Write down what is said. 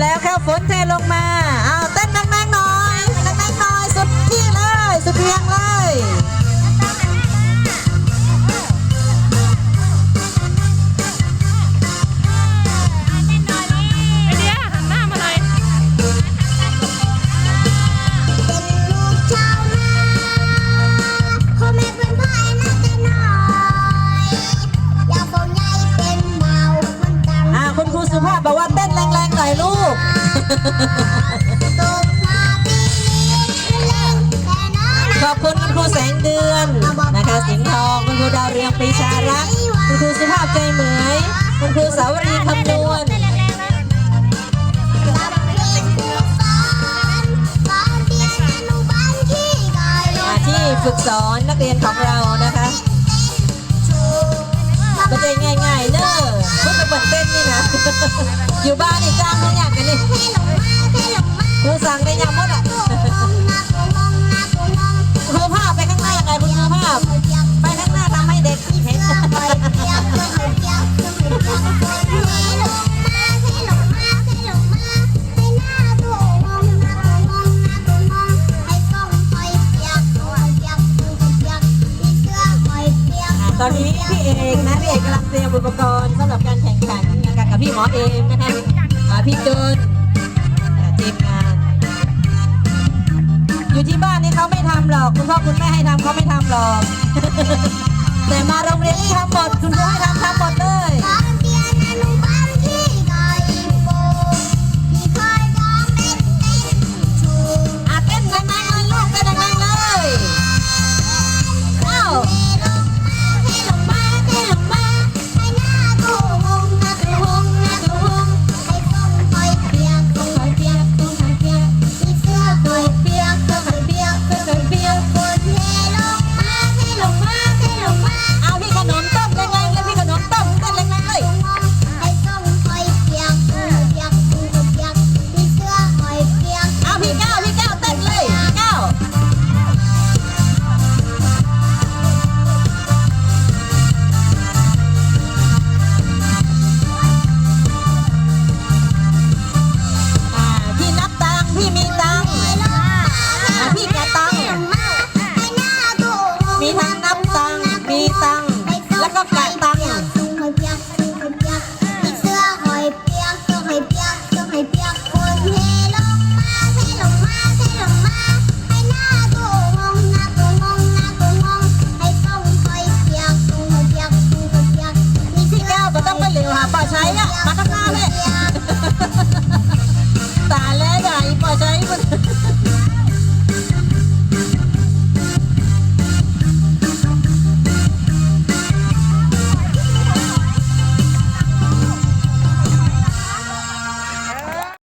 แล้วแค่ฝนเทลงมา ขอบคุณคุณครูแสงเดือนนะคะสิงห์ทองคุณครูดาวเรืองปรีชารักษ์คุณครูสุภาพใจเหมยคุณครูสาวรีคำนวณกับเพลงครูสอนตอนเรียนอนุบาลที่ไกลมาที่ฝึกสอนนักเรียนของเรานะคะชูก็จะง่าย อยู่บ้านนี่จ้างเขาอยากกันนี่ครูสั่งได้ยังหมดอะตัวงงนะครูภาพไปข้างหน้าไงคุณครูภาพไปข้างหน้าทำให้เด็กเห็นตอนนี้พี่เอกนะพี่เอกกำลังเตรียมอุปกรณ์สำหรับการแข่ง หมอเอมนะคะอ่าพี่จนทีมงาน อยู่ที่บ้านนี่เขาไม่ทำหรอก คุณพ่อคุณแม่ให้ทำเขาไม่ทำหรอก แต่มาโรงเรียนนี่ทำหมด เหลวหาป่าใช้อะมาข้างหน้าเลย